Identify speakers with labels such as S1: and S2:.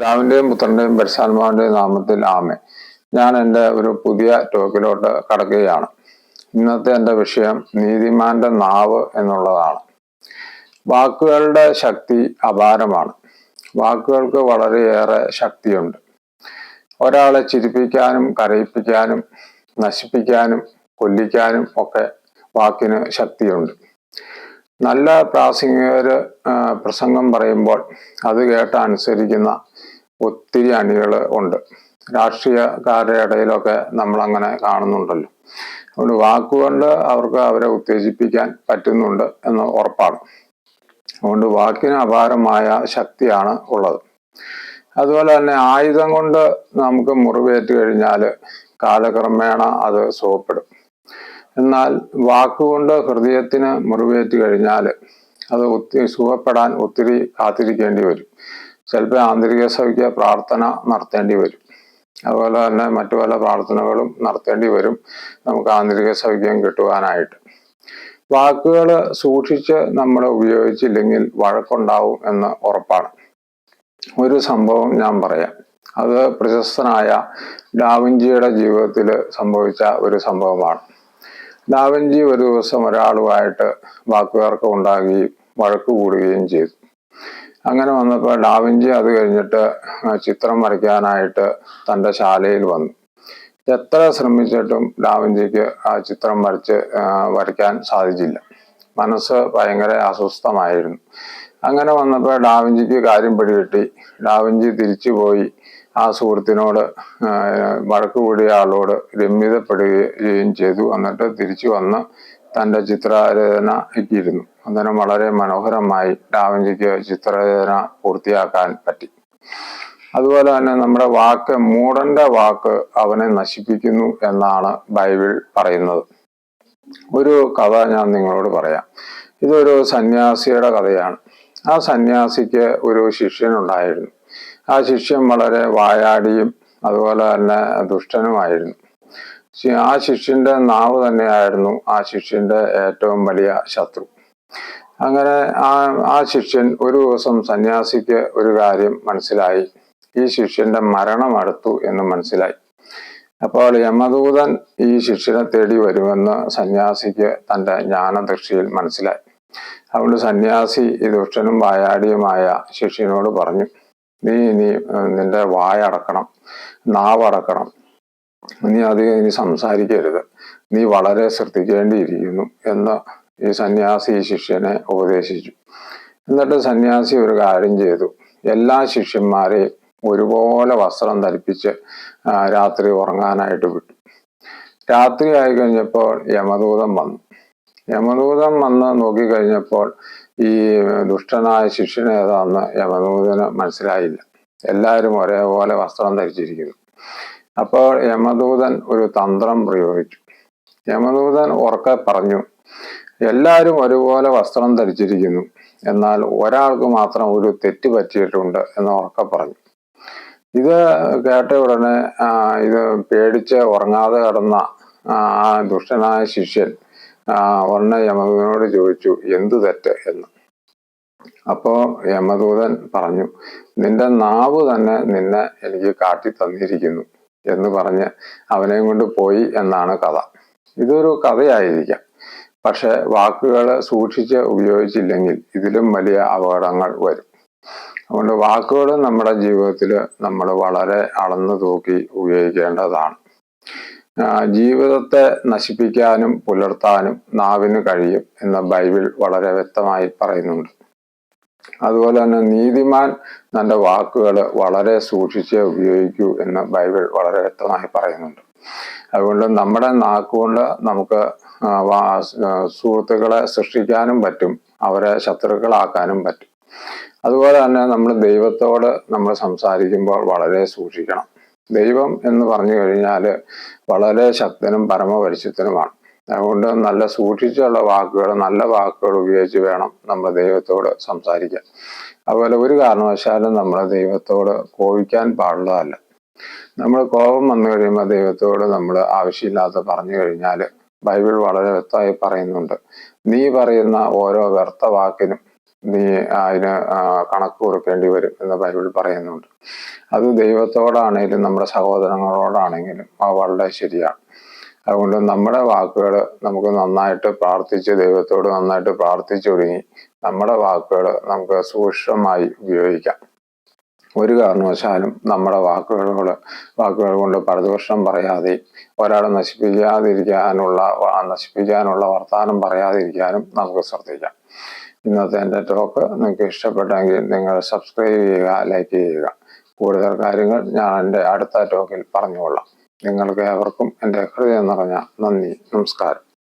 S1: പിതാവിന്റെയും പുത്രന്റെയും പരിശാത്മാവിന്റെയും നാമത്തിൽ ആമെ ഞാൻ എന്റെ ഒരു പുതിയ ടോക്കിലോട്ട് കടക്കുകയാണ്. ഇന്നത്തെ എന്റെ വിഷയം നീതിമാന്റെ നാവ് എന്നുള്ളതാണ്. വാക്കുകളുടെ ശക്തി അപാരമാണ്. വാക്കുകൾക്ക് വളരെയേറെ ശക്തിയുണ്ട്. ഒരാളെ ചിരിപ്പിക്കാനും കരയിപ്പിക്കാനും നശിപ്പിക്കാനും കൊല്ലിക്കാനും ഒക്കെ വാക്കിന് ശക്തിയുണ്ട്. നല്ല പ്രാസംഗികര് പ്രസംഗം പറയുമ്പോൾ അത് കേട്ട് അനുസരിക്കുന്ന ഒത്തിരി അണികൾ ഉണ്ട്. രാഷ്ട്രീയക്കാരുടെ ഇടയിലൊക്കെ നമ്മൾ അങ്ങനെ കാണുന്നുണ്ടല്ലോ. അതുകൊണ്ട് വാക്കുകൊണ്ട് അവർക്ക് അവരെ ഉത്തേജിപ്പിക്കാൻ പറ്റുന്നുണ്ട് എന്ന് ഉറപ്പാണ്. അതുകൊണ്ട് വാക്കിന് അപാരമായ ശക്തിയാണ് ഉള്ളത്. അതുപോലെ തന്നെ ആയുധം കൊണ്ട് നമുക്ക് മുറിവേറ്റ് കഴിഞ്ഞാൽ കാലക്രമേണ അത് സുഖപ്പെടും. എന്നാൽ വാക്കുകൊണ്ട് ഹൃദയത്തിന് മുറിവേറ്റ് കഴിഞ്ഞാൽ അത് ഒത്തിരി സുഖപ്പെടാൻ ഒത്തിരി കാത്തിരിക്കേണ്ടി വരും. ചിലപ്പോൾ ആന്തരിക സഭയ്ക്ക് പ്രാർത്ഥന നടത്തേണ്ടി വരും. അതുപോലെ തന്നെ മറ്റു പല പ്രാർത്ഥനകളും നടത്തേണ്ടി വരും നമുക്ക് ആന്തരിക സൗഖ്യം കിട്ടുവാനായിട്ട്. വാക്കുകൾ സൂക്ഷിച്ച് നമ്മൾ ഉപയോഗിച്ചില്ലെങ്കിൽ വഴക്കുണ്ടാവും എന്ന് ഉറപ്പാണ്. ഒരു സംഭവം ഞാൻ പറയാം. അത് പ്രശസ്തനായ ഡാവിഞ്ചിയുടെ ജീവിതത്തിൽ സംഭവിച്ച ഒരു സംഭവമാണ്. ഡാവിഞ്ചി ഒരു ദിവസം ഒരാളുമായിട്ട് വാക്കുകാർക്ക് ഉണ്ടാകുകയും വഴക്ക് കൂടുകയും ചെയ്തു. അങ്ങനെ വന്നപ്പോൾ ഡാവിഞ്ചി അത് കഴിഞ്ഞിട്ട് ചിത്രം വരയ്ക്കാനായിട്ട് തന്റെ ശാലയിൽ വന്നു. എത്ര ശ്രമിച്ചിട്ടും ഡാവിഞ്ചിക്ക് ആ ചിത്രം വരച്ച് വരയ്ക്കാൻ സാധിച്ചില്ല. മനസ്സ് ഭയങ്കര അസ്വസ്ഥമായിരുന്നു. അങ്ങനെ വന്നപ്പോൾ ഡാവിഞ്ചിക്ക് കാര്യം പിടികിട്ടി. ഡാവിഞ്ചി തിരിച്ചു പോയി. ആ സുഹൃത്തിനോട് വഴക്ക് കൂടിയ ആളോട് രമ്യതപ്പെടുകയും ചെയ്തു. എന്നിട്ട് തിരിച്ചു വന്ന് തന്റെ ചിത്രരചന എത്തിയിരുന്നു അന്നേരം വളരെ മനോഹരമായി ഡാവിഞ്ചിക്ക് ചിത്രരചന പൂർത്തിയാക്കാൻ പറ്റി. അതുപോലെ തന്നെ നമ്മുടെ വാക്ക് മൂടന്റെ വാക്ക് അവനെ നശിപ്പിക്കുന്നു എന്നാണ് ബൈബിൾ പറയുന്നത്. ഒരു കഥ ഞാൻ നിങ്ങളോട് പറയാം. ഇതൊരു സന്യാസിയുടെ കഥയാണ്. ആ സന്യാസിക്ക് ഒരു ശിഷ്യനുണ്ടായിരുന്നു. ആ ശിഷ്യൻ വളരെ വായാടിയും അതുപോലെ തന്നെ ദുഷ്ടനുമായിരുന്നു. ആ ശിഷ്യന്റെ നാവ് തന്നെയായിരുന്നു ആ ശിഷ്യന്റെ ഏറ്റവും വലിയ ശത്രു. അങ്ങനെ ആ ആ ശിഷ്യൻ ഒരു ദിവസം സന്യാസിക്ക് ഒരു കാര്യം മനസ്സിലായി. ഈ ശിഷ്യന്റെ മരണം അടുത്തു എന്ന് മനസ്സിലായി. അപ്പോൾ യമദൂതൻ ഈ ശിഷ്യനെ തേടി വരുമെന്ന് സന്യാസിക്ക് തന്റെ ജ്ഞാനദൃഷ്ടിയിൽ മനസ്സിലായി. അതുകൊണ്ട് സന്യാസി ഈ ദുഷ്ടനും വായാടിയുമായ ശിഷ്യനോട് പറഞ്ഞു നീ വായ നിന്റെ വായടക്കണം നാവടക്കണം നീ അധികം ഇനി സംസാരിക്കരുത്. നീ വളരെ ശ്രദ്ധിക്കേണ്ടിയിരിക്കുന്നു എന്ന് ഈ സന്യാസി ശിഷ്യനെ ഉപദേശിച്ചു. എന്നിട്ട് സന്യാസി ഒരു കാര്യം ചെയ്തു. എല്ലാ ശിഷ്യന്മാരെയും ഒരുപോലെ വസ്ത്രം ധരിപ്പിച്ച് രാത്രി ഉറങ്ങാനായിട്ട് വിട്ടു. രാത്രി ആയി കഴിഞ്ഞപ്പോൾ യമദൂതം വന്നു. യമദൂതം വന്ന് നോക്കിക്കഴിഞ്ഞപ്പോൾ ഈ ദുഷ്ടനായ ശിഷ്യൻ ഏതാന്ന് യമദൂതന് മനസ്സിലായില്ല. എല്ലാവരും ഒരേപോലെ വസ്ത്രം ധരിച്ചിരിക്കുന്നു. അപ്പോൾ യമദൂതൻ ഒരു തന്ത്രം പ്രയോഗിച്ചു. യമദൂതൻ ഉറക്കെ പറഞ്ഞു എല്ലാവരും ഒരുപോലെ വസ്ത്രം ധരിച്ചിരിക്കുന്നു. എന്നാൽ ഒരാൾക്ക് മാത്രം ഒരു തെറ്റ് പറ്റിയിട്ടുണ്ട് എന്ന് ഉറക്കെ പറഞ്ഞു. ഇത് കേട്ട ഉടനെ ഇത് പേടിച്ച് ഉറങ്ങാതെ കിടന്ന ആ ദുഷ്ടനായ ശിഷ്യൻ ഉടനെ യമദൂതനോട് ചോദിച്ചു എന്തു തെറ്റ്? എന്ന്. അപ്പോ യമദൂതൻ പറഞ്ഞു നിന്റെ നാവ് തന്നെ നിന്നെ എനിക്ക് കാട്ടി തന്നിരിക്കുന്നു എന്ന് പറഞ്ഞ് അവനെയും കൊണ്ട് പോയി എന്നാണ് കഥ. ഇതൊരു കഥയായിരിക്കാം. പക്ഷെ വാക്കുകൾ സൂക്ഷിച്ച് ഉപയോഗിച്ചില്ലെങ്കിൽ ഇതിലും വലിയ അപകടങ്ങൾ വരും. അതുകൊണ്ട് വാക്കുകൾ നമ്മുടെ ജീവിതത്തിൽ നമ്മൾ വളരെ അളന്നു തൂക്കി ഉപയോഗിക്കേണ്ടതാണ്. ജീവിതത്തെ നശിപ്പിക്കാനും പുലർത്താനും നാവിന് കഴിയും എന്ന് ബൈബിൾ വളരെ വ്യക്തമായി പറയുന്നുണ്ട്. അതുപോലെ തന്നെ നീതിമാൻ തന്റെ വാക്കുകൾ വളരെ സൂക്ഷിച്ച് ഉപയോഗിക്കൂ എന്ന് ബൈബിൾ വളരെ വ്യക്തമായി പറയുന്നുണ്ട്. അതുകൊണ്ട് നമ്മുടെ നാക്കുകൊണ്ട് നമുക്ക് സുഹൃത്തുക്കളെ സൃഷ്ടിക്കാനും പറ്റും അവരെ ശത്രുക്കളാക്കാനും പറ്റും. അതുപോലെ തന്നെ നമ്മൾ ദൈവത്തോട് നമ്മൾ സംസാരിക്കുമ്പോൾ വളരെ സൂക്ഷിക്കണം. ദൈവം എന്ന് പറഞ്ഞു കഴിഞ്ഞാൽ വളരെ ശക്തനും പരമപരിശുദ്ധനുമാണ്. അതുകൊണ്ട് നല്ല സൂക്ഷിച്ചുള്ള വാക്കുകൾ നല്ല വാക്കുകൾ ഉപയോഗിച്ച് വേണം നമ്മൾ ദൈവത്തോട് സംസാരിക്കാൻ. അതുപോലെ ഒരു കാരണവശാലും നമ്മൾ ദൈവത്തോട് കോപിക്കാൻ പാടുള്ളതല്ല. നമ്മൾ കോപം വന്നു കഴിയുമ്പോൾ ദൈവത്തോട് നമ്മൾ ആവശ്യമില്ലാത്ത പറഞ്ഞു കഴിഞ്ഞാൽ ബൈബിൾ വളരെ വ്യക്തമായി പറയുന്നുണ്ട്. നീ പറയുന്ന ഓരോ വ്യർത്ഥ വാക്കിനും നീ അതിന് കണക്ക് കൊടുക്കേണ്ടി വരും എന്ന് ബൈബിൾ പറയുന്നുണ്ട്. അത് ദൈവത്തോടാണെങ്കിലും നമ്മുടെ സഹോദരങ്ങളോടാണെങ്കിലും അത് വളരെ ശരിയാണ്. അതുകൊണ്ട് നമ്മുടെ വാക്കുകൾ നമുക്ക് നന്നായിട്ട് പ്രാർത്ഥിച്ച് ദൈവത്തോട് നന്നായിട്ട് പ്രാർത്ഥിച്ചു പ്രാർത്ഥിച്ചൊടുങ്ങി നമ്മുടെ വാക്കുകൾ നമുക്ക് സൂക്ഷ്മമായി ഉപയോഗിക്കാം. ഒരു കാരണവശാലും നമ്മുടെ വാക്കുകളോട് വാക്കുകൾ കൊണ്ട് പരദോഷം പറയാതെ ഒരാളെ നശിപ്പിക്കാതിരിക്കാനുള്ള നശിപ്പിക്കാനുള്ള വർത്തമാനം പറയാതിരിക്കാനും നമുക്ക് ശ്രദ്ധിക്കാം. ഇന്നത്തെ എന്റെ ടോക്ക് നിങ്ങൾക്ക് ഇഷ്ടപ്പെട്ടെങ്കിൽ നിങ്ങൾ സബ്സ്ക്രൈബ് ചെയ്യുക ലൈക്ക് ചെയ്യുക. കൂടുതൽ കാര്യങ്ങൾ ഞാൻ എന്റെ അടുത്ത ടോക്കിൽ പറഞ്ഞുകൊള്ളാം. നിങ്ങൾക്ക് ഏവർക്കും എന്റെ ഹൃദയം നിറഞ്ഞ നന്ദി നമസ്കാരം.